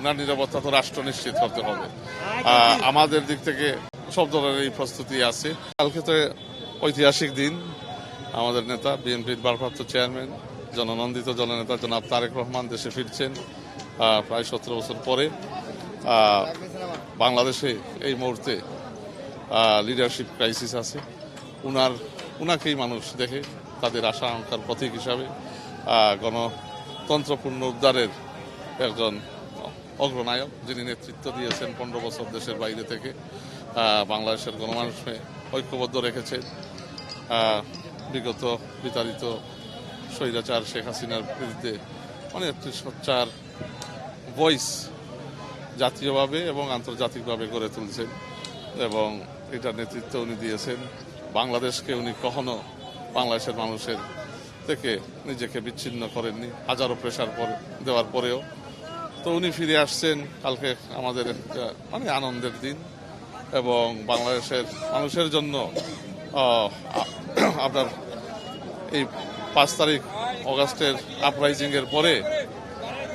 ওনার নিরাপত্তা তো রাষ্ট্র নিশ্চিত করতে হবে। আমাদের দিক থেকে সব ধরনের এই প্রস্তুতি আছে। কালকে তো ঐতিহাসিক দিন। আমাদের নেতা বিএনপির ভারপ্রাপ্ত চেয়ারম্যান জননন্দিত জননেতা জনাব তারেক রহমান দেশে ফিরছেন প্রায় সতেরো বছর পরে। বাংলাদেশে এই মুহূর্তে লিডারশিপ ক্রাইসিস আছে। উনার উনাকেই মানুষ দেখে তাদের আশা আকাঙ্ক্ষার প্রতীক হিসাবে গণতন্ত্রপূর্ণ উদ্ধারের একজন অগ্রনায়ক যিনি নেতৃত্ব দিয়েছেন পনেরো বছর দেশের বাইরে থেকে বাংলাদেশের গণমানুষকে ঐক্যবদ্ধ রেখেছেন। বিগত বিতাড়িত স্বৈরাচার শেখ হাসিনার বিরুদ্ধে মানে একটি সোচ্চার ভয়েস জাতীয়ভাবে এবং আন্তর্জাতিকভাবে গড়ে তুলছেন এবং এটার নেতৃত্ব উনি দিয়েছেন। বাংলাদেশকে উনি কখনো বাংলাদেশের মানুষের থেকে নিজেকে বিচ্ছিন্ন করেননি। হাজারো প্রেশার পরে দেওয়ার পরেও তো উনি ফিরে আসছেন কালকে আমাদের একটা মানে আনন্দের দিন এবং বাংলাদেশের মানুষের জন্য আপনার এই পাঁচ তারিখ অগাস্টের আপরাইজিং এর পরে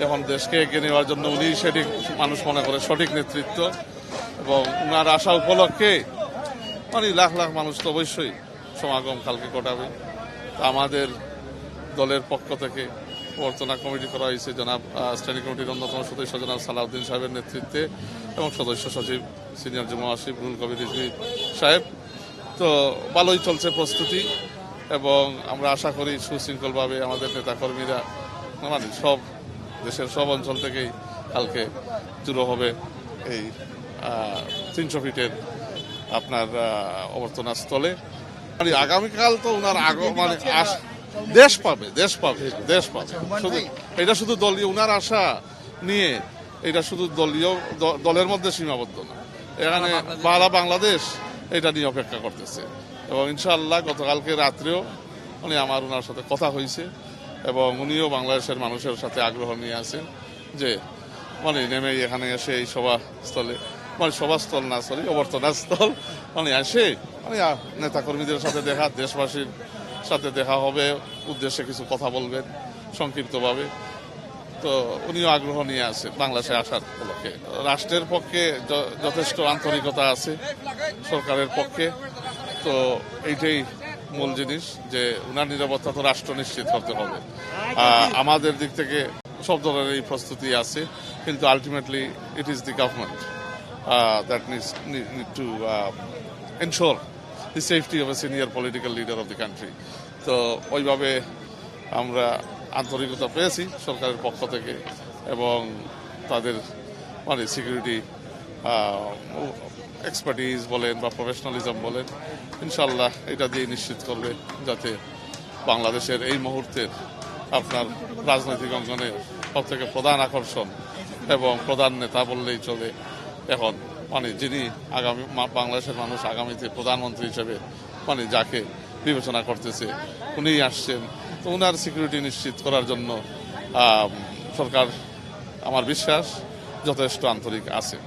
এখন দেশকে এগিয়ে নেওয়ার জন্য উনি সঠিক মানুষ মনে করে, সঠিক নেতৃত্ব এবং উনার আশা উপলক্ষে মানে লাখ লাখ মানুষ তো অবশ্যই সমাগম কালকে ঘটাবে। আমাদের দলের পক্ষ থেকে প্রবর্তনা কমিটি করা হয়েছে জনাব স্ট্যান্ডিং কমিটির অন্যতম সদস্য জনাব সালাউদ্দিন সাহেবের নেতৃত্বে এবং সদস্য সচিব সিনিয়র জমা আসিফ রুল কবির সাহেব। তো ভালোই চলছে প্রস্তুতি এবং আমরা আশা করি সুশৃঙ্খলভাবে আমাদের নেতাকর্মীরা মানে সব দেশের সব অঞ্চল থেকেই কালকে শুরু হবে এই তিনশো ফিটের আপনার অবর্তনা স্থলে মানে আগামীকাল তো ওনার আগ মানে দেশ পাবে দেশ পাবে দেশ পাবে। শুধু এটা শুধু দলীয় উনার আশা নিয়ে এটা শুধু দলীয় দলের মধ্যে সীমাবদ্ধ না। এখানে বাংলা বাংলাদেশ এটা নিয়ে অপেক্ষা করতেছে। এবং ইনশাআল্লাহ গতকালকে রাত্রেও উনি আমার ওনার সাথে কথা হয়েছে এবং উনিও বাংলাদেশের মানুষের সাথে আগ্রহ নিয়ে আছেন যে মানে নেমে এখানে এসে এই সভাস্থলে মানে সভাস্থল না সরি অবর্তনা স্থল মানে এসে মানে নেতাকর্মীদের সাথে দেখা দেশবাসীর সাথে দেখা হবে, উদ্দেশ্যে কিছু কথা বলবেন, সংক্ষিপ্তভাবে। তো উনিও আগ্রহ নিয়ে আছে বাংলাদেশে আসার উপলক্ষে। রাষ্ট্রের পক্ষে যথেষ্ট আন্তরিকতা আছে, সরকারের পক্ষে। তো এইটাই মূল জিনিস যে উনার নিরাপত্তা তো রাষ্ট্র নিশ্চিত করতে হবে। আমাদের দিক থেকে সব ধরনের এই প্রস্তুতি আছে, কিন্তু ultimately it is the government that need to ensure the safety of a senior political leader of the country তো ওইভাবে আমরা আন্তরিকতা পেয়েছি সরকারের পক্ষ থেকে এবং তাদের মানে সিকিউরিটি এক্সপার্টিজ বলেন বা প্রফেশনালিজম বলেন, ইনশাল্লাহ এটা দিয়ে নিশ্চিত করবে যাতে বাংলাদেশের এই মুহূর্তের আপনার রাজনৈতিক অঙ্গনে সব থেকে প্রধান আকর্ষণ এবং প্রধান নেতা বললেই চলে এখন। মানে যিনি আগামী বাংলাদেশের মানুষ, আগামীতে প্রধানমন্ত্রী হিসেবে মানে যাকে বিবেচনা করতেছে, উনিই আসছেন। তো উনার সিকিউরিটি নিশ্চিত করার জন্য সরকার, আমার বিশ্বাস, যথেষ্ট আন্তরিক আছে।